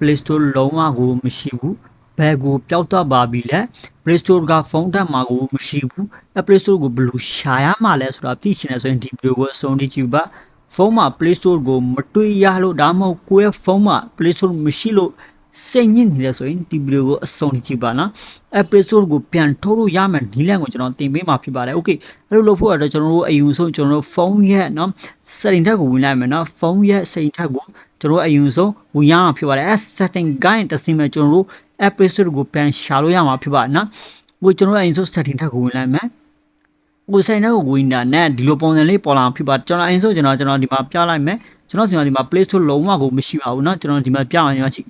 Play Store လုံးဝကိုမရှိဘူးဘယ်ကိုပျောက်သွားပါပြီလဲ Play Store ကဖုန်းတက်မှာကိုမရှိဘူးအဲ Play Store ကိုဘယ်လိုရှာရမှာလဲဆိုတာသိချင်တယ်ဆိုရင်ဒီဗီဒီယိုကိုအဆုံးထိကြည့်ပါဖုန်းမှာ Play Store ကိုမတွေ့ရလို့ဒါမှမဟုတ်ကိုယ့်ရဲ့ဖုန်းမှာ Play Store မရှိလို့ စိတ်ညစ်နေတယ်ဆိုရင်ဒီဗီဒီယိုကိုအဆုံးထိကြည့်ပါနော်အဲ Play Store ကိုပြန်ထုတ်လို့ရမယ်ဒီလန့်ကိုကျွန်တော်တင်ပေးမှာဖြစ်ပါတယ် Okay အဲ့လိုလုပ်ဖို့အတွက်ကျွန်တော်တို့အရင်ဆုံးကျွန်တော်တို့ဖုန်းရဲ့နော် setting ထက်ကိုဝင်လိုက်မယ်နော်ဖုန်းရဲ့ setting ထက်ကိုကျွန်တော်တို့အရင်ဆုံးဝင်ရမှာဖြစ်ပါတယ်အဲ setting ကိုင်းတစ်စင်းမဲ့ကျွန်တော်တို့ App Store ကိုပြန်ရှာလို့ရမှာဖြစ်ပါတယ်နော်ဟိုကျွန်တော်တို့အရင်ဆုံး setting ထက်ကိုဝင်လိုက်မယ်ဟို setting ထက်ကိုဝင်တာနဲ့ဒီလိုပုံစံလေးပေါ်လာမှာဖြစ်ပါတယ်ကျွန်တော်အရင်ဆုံးကျွန်တော်ကျွန်တော်ဒီမှာပြလိုက်မယ်ကျွန်တော်စီမှာဒီမှာ Play Store လုံးဝကိုမရှိပါဘူးเนาะကျွန်တော်ဒီမှာပြအောင်ရချင်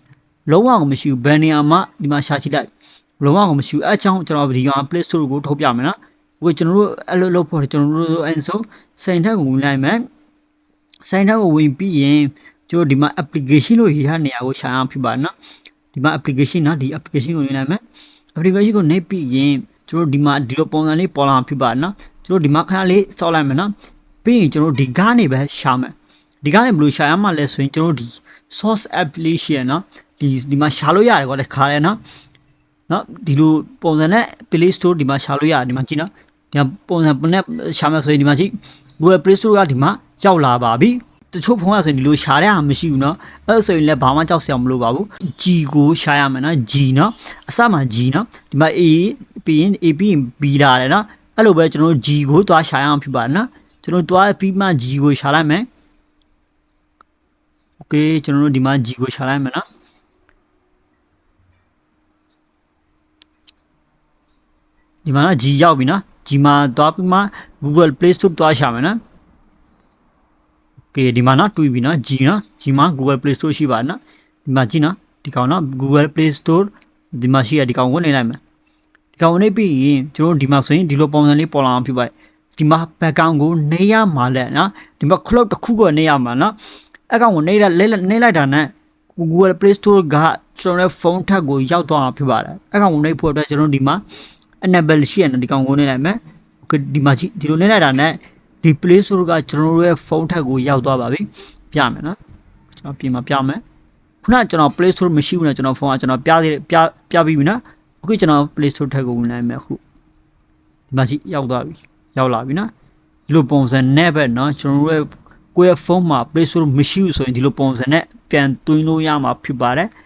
လုံးဝကိုမရှိဘူးဘယ်နေရာမှာဒီမှာရှာကြည့်လိုက်လုံးဝကိုမရှိဘူးအဲအကြောင်းကျွန်တော်ဒီမှာ Play Store ကိုထုတ်ပြမယ်နော်ဟိုကျွန်တော်တို့အဲ့လိုလုပ်ဖို့ကျွန်တော်တို့အရင်ဆုံးစိန်ထက်ကိုဝင်လိုက်မယ်စိန်ထက်ကိုဝင်ပြီးရင်ကျွန်တော်ဒီမှာ application လို့ရေးထားနေရာကိုရှာအောင်ဖြစ်ပါတယ်နော်ဒီမှာ application နော်ဒီ application ကိုဝင်လိုက်မယ် application ကိုနှိပ်ပြီးရင်ကျွန်တော်ဒီမှာဒီလိုပုံစံလေးပေါ်လာမှာဖြစ်ပါတယ်နော်ကျွန်တော်ဒီမှာခဏလေးစောက်လိုက်မယ်နော်ပြီးရင်ကျွန်တော်ဒီကားနေပဲရှာမယ်ဒီကားနေဘယ်လိုရှာရမှာလဲဆိုရင်ကျွန်တော်ဒီ source application နော် ဒီဒီမှာရှာလို့ရတယ်ကွာလေခါလဲနော်နော်ဒီလိုပုံစံနဲ့ Play Store ဒီမှာရှာလို့ရတယ်ဒီမှာကြည့်နော်ဒီမှာပုံစံနဲ့ရှာမယ်ဆိုရင်ဒီမှာကြည့် Google Play Store ကဒီမှာရောက်လာပါပြီတချို့ဖုန်းကဆိုရင်ဒီလိုရှာတဲ့ဟာမရှိဘူးเนาะအဲ့ဆိုရင်လည်းဘာမှကြောက်စရာမလိုပါဘူး G ကိုရှာရမယ်เนาะ G เนาะအစမှာ G เนาะဒီမှာ A ပြီးရင် A ပြီးရင် B လာတယ်เนาะအဲ့လိုပဲကျွန်တော်တို့ G ကိုသွားရှာရအောင်ဖြစ်ပါတယ်เนาะကျွန်တော်သွားပြီးမှ G ကိုရှာလိုက်မယ် Okay ကျွန်တော်တို့ဒီမှာ G ကိုရှာလိုက်မယ်เนาะ ဒီမှာနော် G ရောက်ပြီနော် G မှာသွားပြီးမှ Google Play Store သွားရှာမယ်နော် Okay ဒီမှာနော်တွေ့ပြီနော် G နော် G မှာ Google Play Store ရှိပါနော်ဒီမှာကြည့်နော်ဒီကောင်နော် Google Play Store ဒီမှာရှိရဒီကောင်ကိုနေလိုက်မယ်ဒီကောင်နေပြီးရင်ကျွန်တော်ဒီမှာဆိုရင်ဒီလိုပုံစံလေးပေါ်လာအောင်ဖြစ်ပါတယ်ဒီမှာ background ကိုနေရမှာလဲနော်ဒီမှာ cloud တစ်ခုကိုနေရမှာနော်အကောင်ကိုနေလိုက်လဲနေလိုက်တာနဲ့ Google Play Store ကကျွန်တော်ရဲ့ဖုန်းထက်ကိုရောက်သွားမှာဖြစ်ပါတယ်အကောင်ကိုနေဖို့အတွက်ကျွန်တော်ဒီမှာ enable ရှိရတယ်ဒီကောင်ကိုနေလိုက်မယ်။ Okay ဒီမှာကြည့်ဒီလိုနေလိုက်တာနဲ့ဒီ Play Store ကကျွန်တော်တို့ရဲ့ဖုန်းထက်ကိုရောက်သွားပါပြီ။ပြမယ်နော်။ကျွန်တော်ပြင်မှာပြမယ်။ခုနကကျွန်တော် Play Store မရှိဘူးနဲ့ကျွန်တော်ဖုန်းကကျွန်တော်ပြသေးပြပြပြီးပြီနော်။အခုကျွန်တော် Play Store ထက်ကိုဝင်လိုက်မယ်အခု။ဒီမှာကြည့်ရောက်သွားပြီ။ရောက်လာပြီနော်။ဒီလိုပုံစံနဲ့ပဲနော်ကျွန်တော်တို့ရဲ့ကိုယ့်ရဲ့ဖုန်းမှာ Play Store မရှိဘူးဆိုရင်ဒီလိုပုံစံနဲ့ပြန်သွင်းလို့ရမှာဖြစ်ပါတယ်။